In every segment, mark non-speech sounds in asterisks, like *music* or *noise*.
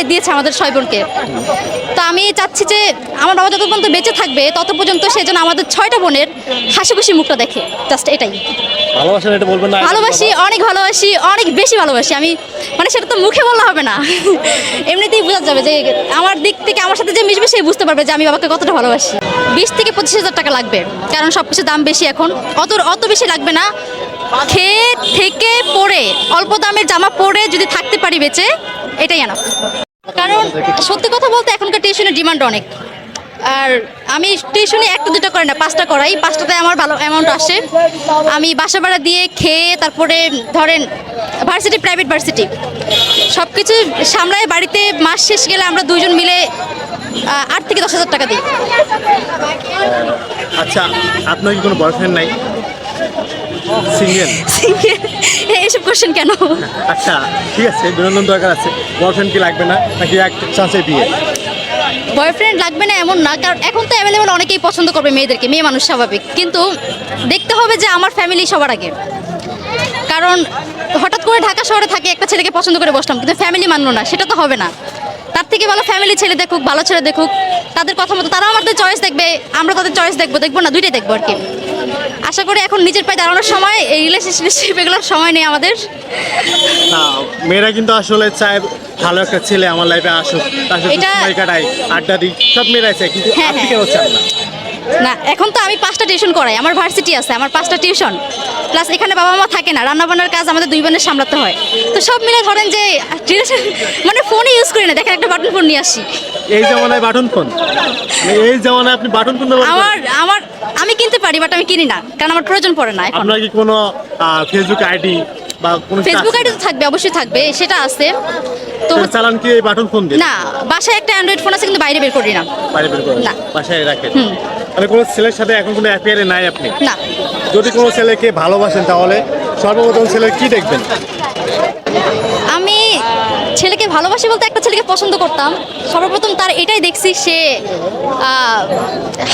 মানে দিয়েছে আমাদের ছয় বোনকে তো আমি চাচ্ছি যে আমার বাবা যত পর্যন্ত বেঁচে থাকবে তত পর্যন্ত সে যেন আমাদের ছয়টা বোনের হাসি খুশি মুখটা দেখে। জাস্ট এটাই। ভালোবাসেন এটা বলবেন না ভালোবাসি অনেক ভালোবাসি অনেক বেশি ভালোবাসি। আমি মানে সেটা তো মুখে বলা হবে না। এমনিতেই বোঝা যাবে যে আমার দিক থেকে আমার সাথে যে মিশবে সে বুঝতে পারবে যে আমি বাবাকে কতটা ভালোবাসি। বিশ থেকে পঁচিশ হাজার টাকা লাগবে কারণ সব কিছুর দাম বেশি এখন। অত অত বেশি লাগবে না। খেয়ে থেকে পরে অল্প দামের জামা পরে যদি থাকতে পারি বেঁচে এটাই আনা। কারণ, সত্যি কথা বলতে এখনকার টিউশনের ডিমান্ড অনেক। আর আমি টিউশনে একটা দুটো করে না, পাঁচটা করাই। পাঁচটাতে আমার ভালো অ্যামাউন্ট আসে। আমি বাসা ভাড়া দিয়ে খেয়ে তারপরে ধরেন ভার্সিটি প্রাইভেট ভার্সিটি সব কিছু সামলায় বাড়িতে, মাস শেষ গেলে আমরা দুজন মিলে আট থেকে দশ হাজার টাকা দিই। আচ্ছা আপনার কি কোনো বয়ফ্রেন্ড নাই? সিঙ্গেল *laughs* এসব কোশ্চেন কেন? আচ্ছা ঠিক আছে বিনোদন দরকার আছে। বয়ফ্রেন্ড কি লাগবে না? নাকি এক চান্সে বিয়ে? বয়ফ্রেন্ড লাগবে না এমন না কারণ এখন তো অ্যাভেলেবল অনেকেই পছন্দ করবে মেয়েদেরকে মেয়ে মানুষ স্বাভাবিক। কিন্তু দেখতে হবে যে আমার ফ্যামিলি সবার আগে। কারণ হঠাৎ করে ঢাকা শহরে থাকে একটা ছেলেকে পছন্দ করে বসলাম কিন্তু ফ্যামিলি মানলো না সেটা তো হবে না। তার থেকে ভালো ফ্যামিলি ছেলে দেখুক ভালো ছেলে দেখুক তাদের কথা মতো তারাও আমাদের চয়েস দেখবে আমরা তাদের চয়েস দেখব দেখব না দুইটাই দেখব আর কি। আশা করি এখন নিজের পায়ে দাঁড়ানোর সময় এই রিলেশনশিপ এগুলোর সময় নেই আমাদের। না মেয়েরা কিন্তু আসলে চায় ভালো একটা ছেলে আমার লাইফে আসুক তার সাথে এটা- সময় কাটাই আড্ডা দিই সব মেয়েরাই চায় কিন্তু হ্যাঁ, আপনি হ্যাঁ। কেন চান না? না এখন তো আমি পাঁচটা টিউশন করাই আমার ভার্সিটি আছে আমার পাঁচটা টিউশন প্লাস এখানে বাবা মা থাকে না রান্নাবান্নার কাজ আমাদের দুই বোনের সামলাতে হয়। তো সব মিলে ধরেন যে মানে ফোনই ইউজ করি না দেখেন একটা বাটন ফোন নিয়ে আসি। এই জামানায় বাটন ফোন এই জামানায় আপনি বাটন ফোন ব্যবহার আমার আমার আমি কিনতে পারি বাট আমি কিনি না কারণ আমার প্রয়োজন পড়ে না এখন। আপনার কি কোনো ফেসবুক আইডি বা কোনো ফেসবুক আইডি তো থাকবে অবশ্যই থাকবে সেটা আছে। তো চালান কি এই বাটন ফোন দিয়ে? না বাসায় একটা অ্যান্ড্রয়েড ফোন আছে কিন্তু বাইরে বের করি না। বাইরে বের করে না। বাসায় রাখেন। মানে কোনো ছেলের সাথে এখন কোনো অ্যাফেয়ারে নাই আপনি? না। যদি কোনো ছেলেকে ভালোবাসেন তাহলে সর্বপ্রথম ছেলের কি দেখবেন? আমি ছেলেকে ভালোবাসি বলতে একটা ছেলেকে পছন্দ করতাম। সর্বপ্রথম তার এটাই দেখছি সে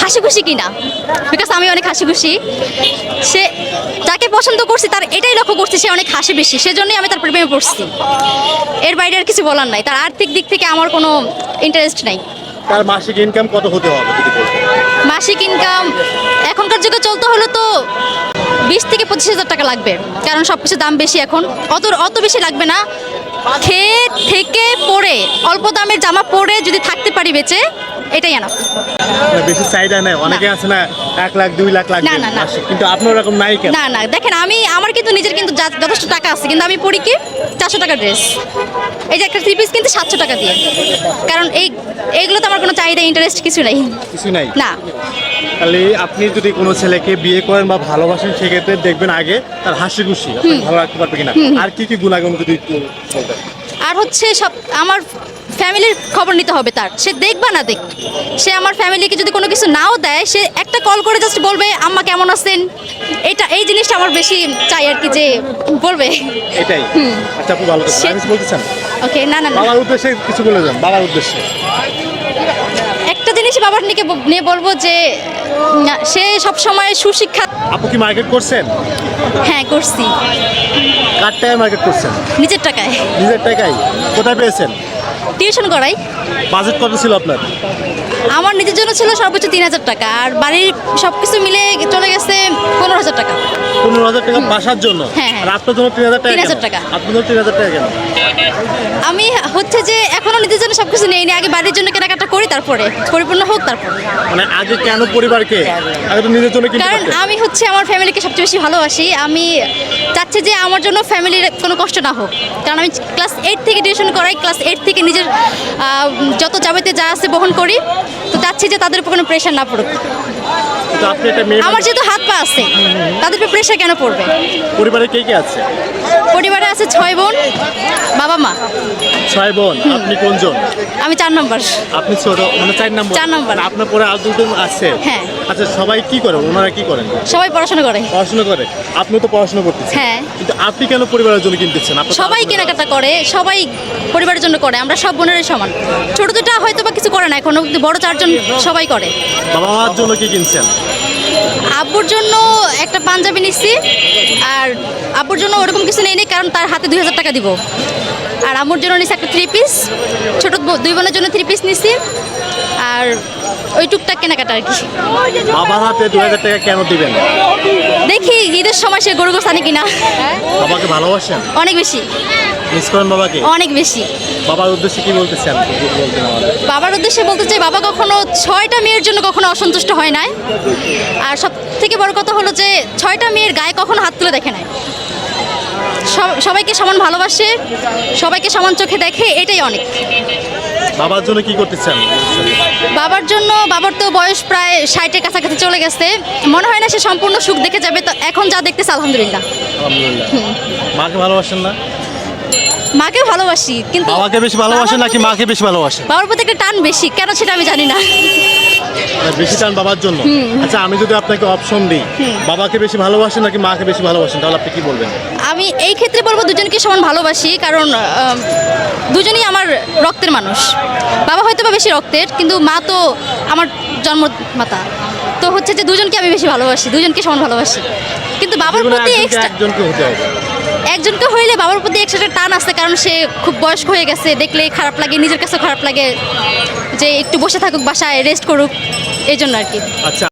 হাসি খুশি কিনা? বিকজ আমি অনেক হাসি খুশি সে যাকে পছন্দ করছি তার এটাই লক্ষ্য করছি সে অনেক হাসি বেশি সেজন্যই আমি তার প্রেমে পড়ছি। এর বাইরে আর কিছু বলার নাই। তার আর্থিক দিক থেকে আমার কোনো ইন্টারেস্ট নাই। তার মাসিক ইনকাম কত হতে হবে? মাসিক ইনকাম এখনকার যুগে চলতে হলে তো বিশ থেকে পঁচিশ হাজার টাকা লাগবে। কারণ সব কিছুর দাম বেশি এখন। অত অত বেশি লাগবে না। খেয়ে থেকে পরে অল্প দামের জামা পরে যদি থাকতে পারি বেঁচে এটাই আনা। বেশি চাহিদা নেই। অনেকে আছে না এক লাখ দুই লাখ লাগবে। না, না, না। কিন্তু আপনার ওরকম নাই কেন? না না দেখেন আমি আমার কিন্তু নিজের কিন্তু যথেষ্ট টাকা আছে কিন্তু আমি পড়ি কি চারশো টাকা ড্রেস এই যে একটা থ্রি পিস কিন্তু সাতশো টাকা দিয়ে। কারণ এই এইগুলো তো আমার কোনো চাহিদা ইন্টারেস্ট কিছু নেই। কিছু নাই? না। তাহলে আপনি যদি কোনো ছেলেকে বিয়ে করেন বা ভালোবাসেন সেক্ষেত্রে দেখবেন আগে তার হাসি খুশি ভালো রাখতে পারবে কিনা? আর কি কি গুণাগুণ যদি আর হচ্ছে সব আমার ফ্যামিলির খবর নিতে হবে তার। সে দেখবা না দেখ। সে আমার ফ্যামিলিকে যদি কোনো কিছু নাও দেয় সে একটা কল করে জাস্ট বলবে আম্মা কেমন আছেন? এটা এই জিনিসটা আমার বেশি চাই আর কি যে বলবে। এটাই। আচ্ছা আপনি ভালো আমি কিছু বলতে চান ওকে না না বাবার উদ্দেশ্যে কিছু বলে যান বাবার উদ্দেশ্যে। একটা জিনিস বাবার নিকে নিয়ে বলব যে সে সব সময় সুশিক্ষা আপু কি মার্কেট করছেন? হ্যাঁ করছি। কার টাকায় মার্কেট করছেন? নিজের টাকায়। নিজের টাকায়। কোথায় পেয়েছেন? টিউশন করাই। বাজেট কত ছিল আপনার? আমার নিজের জন্য ছিল সর্বোচ্চ তিন হাজার টাকা আর বাড়ির সব কিছু মিলে চলে গেছে পনেরো হাজার টাকা। পনেরো হাজার টাকা বাসার জন্য? হ্যাঁ, হ্যাঁ। আর আপনার জন্য তিন হাজার টাকা 3,000 কেন? টাকা। আপনার জন্য তিন হাজার টাকা কেন? আমি হচ্ছে যে এখনও নিজের জন্য সবকিছু নেইনি আগে বাড়ির জন্য কেনাকাটা করি তারপরে পরিপূর্ণ হোক তারপর। মানে আগে কেন পরিবারকে? আগে তো নিজের জন্য কিনতে কারণ আমি হচ্ছে আমার ফ্যামিলিকে সবচেয়ে বেশি ভালোবাসি। আমি চাচ্ছি যে আমার জন্য ফ্যামিলির কোনো কষ্ট না হোক। কারণ আমি ক্লাস এইট থেকে টিউশন করাই ক্লাস এইট থেকে নিজের যত যাবতীয় যা আছে বহন করি তো চাচ্ছি যে তাদের উপর কোনো প্রেশার না পড়ুক। আমার যেহেতু হাত পা আছে তাদের উপর প্রেশার কেন পড়বে? পরিবারে কে কে আছে? পরিবারে আছে ছয় বোন বাবা মা। ছয় বোন আপনি কোনজন? আমি চার নম্বর। আপনি ছোট মানে চার নম্বর। চার নম্বর। মানে আপনার পরে আর দুজন আছে? হ্যাঁ। আচ্ছা সবাই কি করে? ওনারা কি করেন? সবাই পড়াশোনা করে। পড়াশোনা করে। আপনি তো পড়াশোনা করতেছেন। হ্যাঁ। কিন্তু আপনি কেন পরিবারের জন্য কিনতেছেন? সবাই কেনাকাটা করে সবাই পরিবারের জন্য করে আমরা সব বোনেরই সমান। ছোট দুটা হয়তো বা কিছু করে না এখনও বড় চারজন সবাই করে। বাবা মার জন্য কি কিনছেন? আব্বুর জন্য একটা পাঞ্জাবি নিচ্ছি, আর আব্বুর জন্য ওরকম কিছু নেই কারণ তার হাতে দুই হাজার টাকা দিব। আর আম্মুর জন্য নিচ্ছি একটা থ্রি পিস ছোটো দুই বোনের জন্য থ্রি পিস নিচ্ছি, আর ওই টুকটাক কেনাকাটা আর কি। বাবার হাতে দু হাজার টাকা কেন দিবেন? দেখি ঈদের সময় সে গরু গোস আনে কিনা। বাবাকে ভালোবাসেন? অনেক বেশি। মিস করেন বাবাকে? অনেক বেশি। বাবার উদ্দেশ্যে কি বলতেন আমাদের বাবার উদ্দেশ্যে বলতে চাই বাবা কখনো ছয়টা মেয়ের জন্য কখনো অসন্তুষ্ট হয় নাই। আর সব থেকে বড় কথা হলো যে ছয়টা মেয়ের গায়ে কখনো হাত তুলে দেখে নাই। সব- সবাইকে সমান ভালোবাসে সবাইকে সমান চোখে দেখে এটাই অনেক। বাবার জন্য কি করতেছেন বাবার জন্য, বাবার তো বয়স প্রায় ষাটের কাছাকাছি চলে গেছে। মনে হয় না সে সম্পূর্ণ সুখ দেখে যাবে, তো এখন যা দেখতেছে, আলহামদুলিল্লাহ। আলহামদুলিল্লাহ। মাকে ভালোবাসেন না? মাকে ভালোবাসি কিন্তু বাবাকে বেশি ভালোবাসেন নাকি মাকে বেশি ভালোবাসেন বাবার প্রতি একটা টান বেশি কেন সেটা আমি জানি না। মানে বেশি টান বাবার জন্য? আচ্ছা আমি যদি আপনাকে অপশন দিই বাবাকে বেশি ভালোবাসেন নাকি মাকে বেশি ভালোবাসেন? তাহলে আপনি কি বলবেন? আমি এই ক্ষেত্রে বলব দুজনকে সমান ভালোবাসি কারণ দুজনেই আমার রক্তের মানুষ। বাবা হয়তো বা বেশি রক্তের কিন্তু মা তো আমার জন্মমাতা তো হচ্ছে যে দুজনকে আমি বেশি ভালোবাসি দুজনকে সমান ভালোবাসি। কিন্তু বাবার প্রতি একজনকে হতে হবে। একজনকে হইলে বাবার প্রতি একসাথে টান আছে, কারণ সে খুব বয়স্ক হয়ে গেছে, দেখলে খারাপ লাগে, নিজের কাছে খারাপ লাগে যে একটু বসে থাকুক, বাসায় রেস্ট করুক, এই জন্য আর কি। আচ্ছা